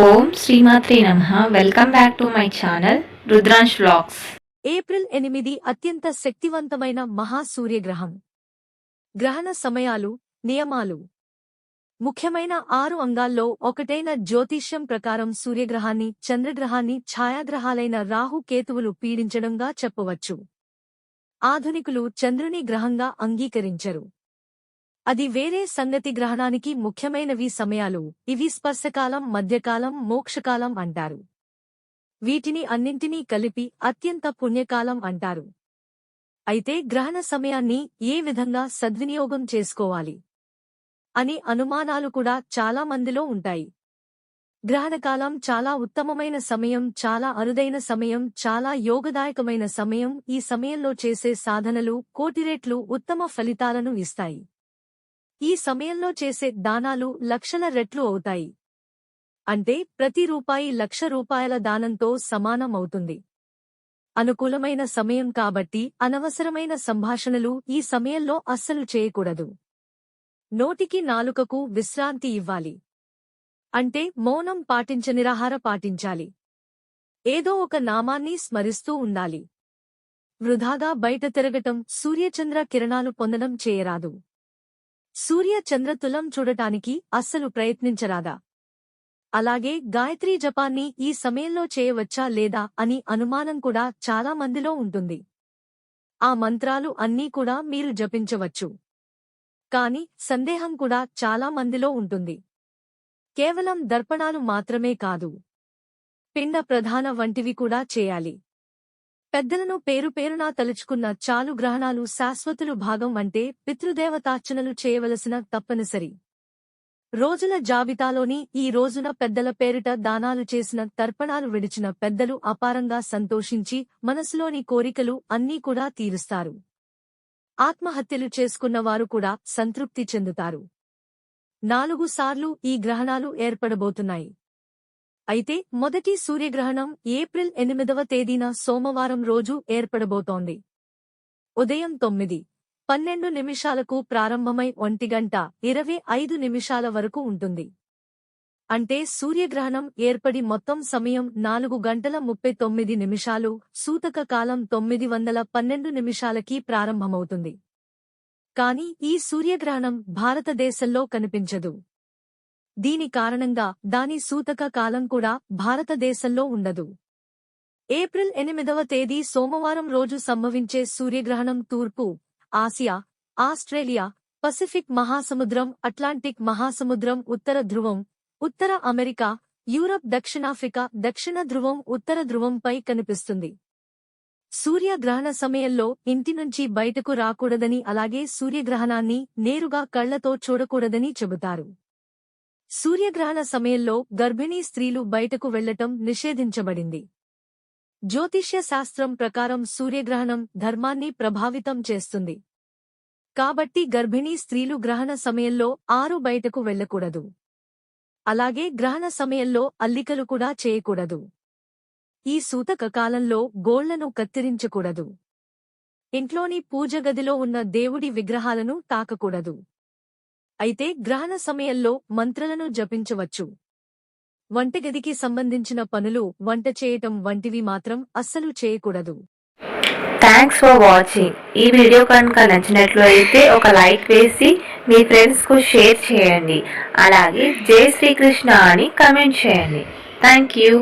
ఓం శ్రీమాత్రి నమ. Welcome back to my channel Rudransh vlogs April ఎనిమిది అత్యంత శక్తివంతమైన మహా సూర్యగ్రహం గ్రహణ సమయాలు నియమాలు. ముఖ్యమైన ఆరు అంగాల్లో ఒకటైన జ్యోతిష్యం ప్రకారం సూర్యగ్రహాన్ని చంద్రగ్రహాన్ని ఛాయాగ్రహాలైన రాహు కేతువులు పీడించడంగా చెప్పవచ్చు. ఆధునికులు చంద్రుని గ్రహంగా అంగీకరించరు. అది వేరే సంగతి గ్రహణానికి ముఖ్యమైనవి సమయాలు. ఇవి స్పర్శకాలం మధ్యకాలం మోక్షకాలం అంటారు. వీటిని అన్నింటినీ కలిపి అత్యంత పుణ్యకాలం అంటారు. అయితే గ్రహణ సమయాన్ని ఏ విధంగా సద్వినియోగం చేసుకోవాలి? అని అనుమానాలు కూడా చాలా మందిలో ఉంటాయి. గ్రహణకాలం చాలా ఉత్తమమైన సమయం చాలా అరుదైన సమయం చాలా యోగదాయకమైన సమయం. ఈ సమయంలో చేసే సాధనలు కోటిరేట్లు ఉత్తమ ఫలితాలను ఇస్తాయి. ఈ సమయంలో చేసే దానాలు లక్షల రెట్లు అవుతాయి. అంటే ప్రతి రూపాయి లక్ష రూపాయల దానంతో సమానం అవుతుంది. అనుకూలమైన సమయం కాబట్టి అనవసరమైన సంభాషణలు ఈ సమయంలో అస్సలు చేయకూడదు. నోటికి నాలుకకు విశ్రాంతి ఇవ్వాలి. అంటే మౌనం పాటించ నిరాహార పాటించాలి. ఏదో ఒక నామాన్ని స్మరిస్తూ ఉండాలి. వృధాగా బయట తిరగటం సూర్యచంద్ర కిరణాలు పొందడం చేయరాదు. సూర్య చంద్రతులం చూడటానికి అస్సలు ప్రయత్నించరాదా? అలాగే గాయత్రీ జపాన్ని ఈ సమయంలో చేయవచ్చా లేదా అని అనుమానం కూడా చాలా మందిలో ఉంటుంది. ఆ మంత్రాలు అన్నీ కూడా మీరు జపించవచ్చు. కాని సందేహం కూడా చాలా మందిలో ఉంటుంది. కేవలం దర్పణాలు మాత్రమే కాదు. పిండ ప్రధాన వంటివి కూడా చేయాలి. పెద్దలను పేరు పేరునా తలుచుకున్న చాలు గ్రహణాలు శాశ్వతులు భాగం అంటే పితృదేవతార్చనలు చేయవలసిన తప్పనిసరి. రోజుల జాబితాలోని ఈ రోజున పెద్దల పేరిట దానాలు చేసిన తర్పణాలు విడిచిన పెద్దలు అపారంగా సంతోషించి మనసులోని కోరికలు అన్నీ కూడా తీరుస్తారు. ఆత్మహత్యలు చేసుకున్నవారు కూడా సంతృప్తి చెందుతారు. నాలుగు సార్లు ఈ గ్రహణాలు ఏర్పడబోతున్నాయి. అయితే మొదటి సూర్యగ్రహణం ఏప్రిల్ ఎనిమిదవ తేదీన సోమవారం రోజు ఏర్పడబోతోంది. ఉదయం తొమ్మిది పన్నెండు నిమిషాలకు ప్రారంభమై ఒంటిగంట ఇరవై ఐదు నిమిషాల వరకు ఉంటుంది. అంటే సూర్యగ్రహణం ఏర్పడి మొత్తం సమయం నాలుగు గంటల ముప్పై తొమ్మిది నిమిషాలు సూతక కాలం తొమ్మిది వందల పన్నెండు నిమిషాలకి ప్రారంభమవుతుంది. కాని ఈ సూర్యగ్రహణం భారతదేశంలో కనిపించదు. దీని కారణంగా దాని సూతక కాలం కూడా భారతదేశంలో ఉండదు. ఏప్రిల్ ఎనిమిదవ తేదీ సోమవారం రోజు సంభవించే సూర్యగ్రహణం తూర్పు ఆసియా ఆస్ట్రేలియా పసిఫిక్ మహాసముద్రం అట్లాంటిక్ మహాసముద్రం ఉత్తర ధ్రువం ఉత్తర అమెరికా యూరప్ దక్షిణాఫ్రికా దక్షిణ ధ్రువం ఉత్తర ధ్రువంపై కనిపిస్తుంది. సూర్యగ్రహణ సమయంలో ఇంటి నుంచి బయటకు రాకూడదని అలాగే సూర్యగ్రహణాన్ని నేరుగా కళ్ళతో చూడకూడదని చెబుతారు. సూర్యగ్రహణ సమయంలో గర్భిణీ స్త్రీలు బయటకు వెళ్ళటం నిషేధించబడింది. జ్యోతిష్య శాస్త్రం ప్రకారం సూర్యగ్రహణం ధర్మాన్ని ప్రభావితం చేస్తుంది. కాబట్టి గర్భిణీ స్త్రీలు గ్రహణ సమయంలో ఆరు బయటకు వెళ్ళకూడదు అలాగే గ్రహణ సమయంలో అల్లికలు కూడా చేయకూడదు. ఈ సూతక కాలంలో గోళ్ళను కత్తిరించకూడదు. ఇంట్లోని పూజగదిలో ఉన్న దేవుడి విగ్రహాలను తాకకూడదు. అయితే గ్రహణ సమయంలో మంత్రలను జపించవచ్చు. వంటగదికి సంబంధించిన పనులు వంట చేయటం వంటివి మాత్రం అస్సలు చేయకూడదు. థ్యాంక్స్ ఫర్ వాచింగ్ ఈ వీడియో కనుక నచ్చినట్లు అయితే ఒక లైక్ వేసి మీ ఫ్రెండ్స్కు షేర్ చేయండి. అలాగే జై శ్రీకృష్ణ అని కమెంట్ చేయండి. Thank you